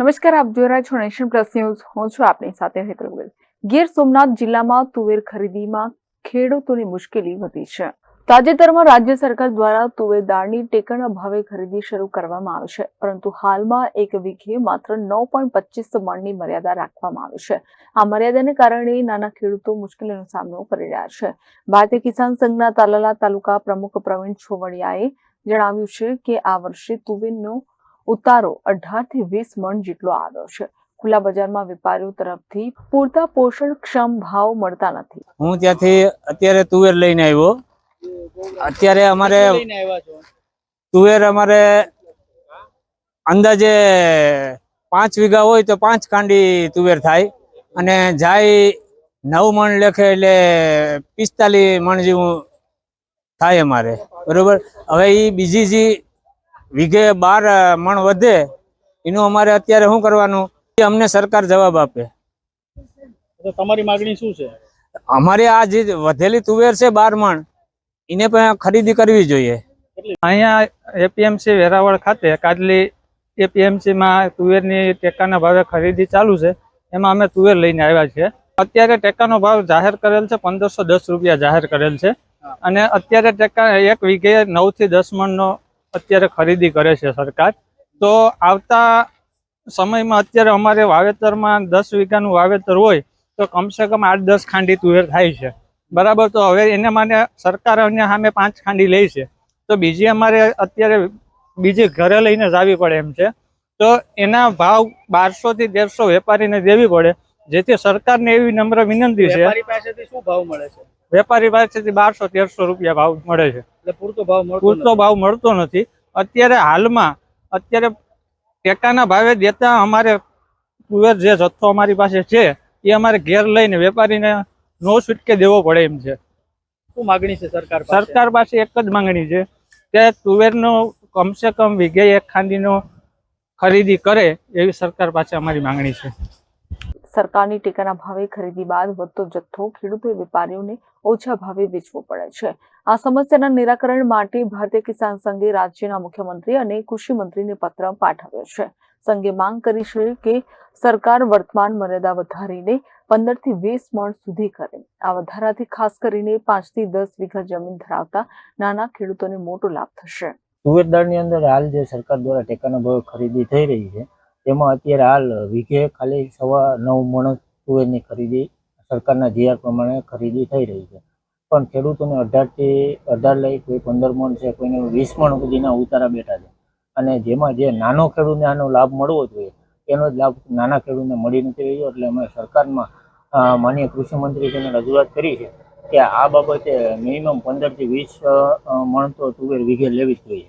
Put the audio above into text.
નમસ્કાર, આપ જોઈ રહ્યા છો નેશન પ્લસ ન્યૂઝ. હું છું આપની સાથે ગોયલ. ગીર સોમનાથ જિલ્લામાં તુવેર ખરીદીમાં ખેડૂતોની મુશ્કેલી વધી છે. તાજેતરમાં રાજ્ય સરકાર દ્વારા તુવેર દાળની ટેકાના ભાવે ખરીદી શરૂ કરવામાં આવી છે. પરંતુ હાલમાં એક વીઘે માત્ર નવ પોઈન્ટ પચીસ મણની મર્યાદા રાખવામાં આવી છે. આ મર્યાદાને કારણે નાના ખેડૂતો મુશ્કેલીનો સામનો કરી રહ્યા છે. ભારતીય કિસાન સંઘના તાલાલા તાલુકા પ્રમુખ પ્રવીણ છોવડિયાએ જણાવ્યું છે કે આ વર્ષે તુવેરનો ઉતારો અઢારથી વીસ મણ જેટલો આવ્યો છે. ખુલ્લા બજારમાં વેપારીઓ તરફથી પૂરતા પોષણક્ષમ ભાવ મળતા નથી. હું ત્યાંથી અત્યારે તુવેર લઈને આવ્યો. અત્યારે અમારે તુવેર અમારે અંદાજે પાંચ વીઘા હોય તો પાંચ કાંડી તુવેર થાય. અને જાય નવ મણ લેખે એટલે પિસ્તાલીસ મણ જેવું થાય અમારે. બરોબર? હવે એ બીજી જે વીઘે બાર મણ વધે એનું અમારે અત્યારે શું કરવાનું? એ અમને સરકાર જવાબ આપે. તો તમારી માગણી શું છે? અમારે આ જે વધેલી તુવેર છે બાર મણ એને પણ ખરીદી કરવી જોઈએ. અહીંયા એપીએમસી વેરાવળ ખાતે કાજલી એપીએમસી માં તુવેરની ટેકાના ભાવે ખરીદી ચાલુ છે. એમાં અમે તુવેર લઈને આવ્યા છીએ. અત્યારે ટેકાનો ભાવ જાહેર કરેલ છે પંદરસો દસ રૂપિયા જાહેર કરેલ છે. અને અત્યારે ટેકા એક વીઘે નવથી દસ મણનો અત્યારે ખરીદી કરે છે સરકાર. તો આવતા સમયમાં અત્યારે અમારે વાવેતરમાં દસ વીઘાનું વાવેતર હોય, તો કમસે કમ આઠ દસ ખાંડી તુવેર થાય છે. બરાબર, તો હવે એના માટે સરકાર અન્ય સામે પાંચ ખાંડી લે છે. તો બીજી અમારે અત્યારે બીજી ઘરે લઈને જ આવવી પડે એમ છે. તો એના ભાવ બારસો થી તેરસો વેપારીને દેવી પડે, જેથી સરકારને એવી નમ્ર વિનંતી છે? વેપારી પાસેથી બારસો તેરસો રૂપિયા ભાવ મળે છે. એટલે પૂરતો ભાવ પૂરતો ભાવ મળતો નથી. અત્યારે હાલમાં અત્યારે ટેકાના ભાવે દેતા અમારે તુવેર જે જથ્થો અમારી પાસે છે એ અમારે ઘેર લઈને વેપારીને નો છૂટકે દેવો પડે એમ છે. શું માગણી છે સરકાર સરકાર પાસે એક જ માંગણી છે કે તુવેરનો કમસે કમ વીઘે એક ખાંડીનો ખરીદી કરે એવી સરકાર પાસે અમારી માંગણી છે. સરકારની ટેકાના ભાવે ખરીદી બાદ વધતો જથ્થો ખેડૂતો વેપારીઓને ઓછા ભાવે વેચવો પડે છે. આ સમસ્યાના નિરાકરણ માટે ભારતીય કિસાન સંઘે રાજ્યના મુખ્યમંત્રી અને કૃષિ મંત્રીને પત્ર પાઠવ્યો છે. સંઘે માંગ કરી છે કે સરકાર વર્તમાન મર્યાદા વધારીને પંદરથી વીસ મણ સુધી કરે. આ વધારાથી ખાસ કરીને પાંચથી દસ વીઘા જમીન ધરાવતા નાના ખેડૂતોને મોટો લાભ થશે. તુવેર દાળની અંદર હાલ જે સરકાર દ્વારા ટેકાના ભાવે ખરીદી થઈ રહી છે તેમાં અત્યારે હાલ વીઘે ખાલી સવા નવ મણ તુવેરની ખરીદી સરકારના જીઆર પ્રમાણે ખરીદી થઈ રહી છે. પણ ખેડૂતોને અઢારથી અઢાર લઈ કોઈ પંદર મણ છે, કોઈને વીસ મણ સુધીના ઉતારા બેઠા છે. અને જેમાં જે નાનો ખેડૂતને આનો લાભ મળવો જોઈએ, એનો જ લાભ નાના ખેડૂતને મળી નથી રહ્યો. એટલે અમે સરકારમાં માનીય કૃષિમંત્રીશ્રીને કૃષિ રજૂઆત કરી છે કે આ બાબતે મિનિમમ પંદરથી વીસ મણ તો તુવેર વીઘે લેવી જ જોઈએ.